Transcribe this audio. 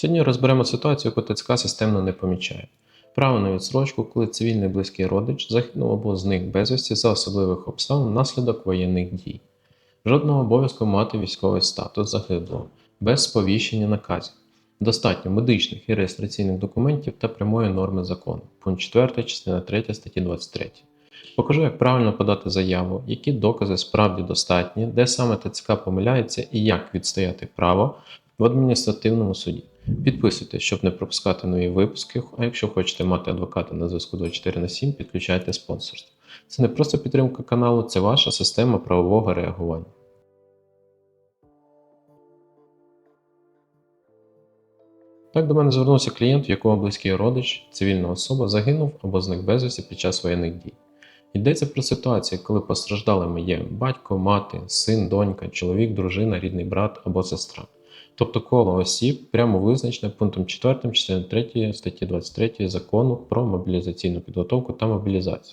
Сьогодні розберемо ситуацію, яку ТЦК системно не помічає. Право на відсрочку, коли цивільний близький родич загинув або зник безвісті за особливих обставин внаслідок воєнних дій. Жодного обов'язку мати військовий статус загиблого, без сповіщення наказів. Достатньо медичних і реєстраційних документів та прямої норми закону. Пункт 4, частина 3 статті 23. Покажу, як правильно подати заяву, які докази справді достатні, де саме ТЦК помиляється і як відстояти право в адміністративному суді. Підписуйтесь, щоб не пропускати нові випуски. А якщо хочете мати адвоката на зв'язку 24 на 7, підключайте спонсорство. Це не просто підтримка каналу, це ваша система правового реагування. Так до мене звернувся клієнт, в якого близький родич, цивільна особа загинув або зник безвісті під час воєнних дій. Йдеться про ситуацію, коли постраждалими є батько, мати, син, донька, чоловік, дружина, рідний брат або сестра. Тобто коло осіб прямо визначене пунктом 4 частини 3 статті 23 закону про мобілізаційну підготовку та мобілізацію.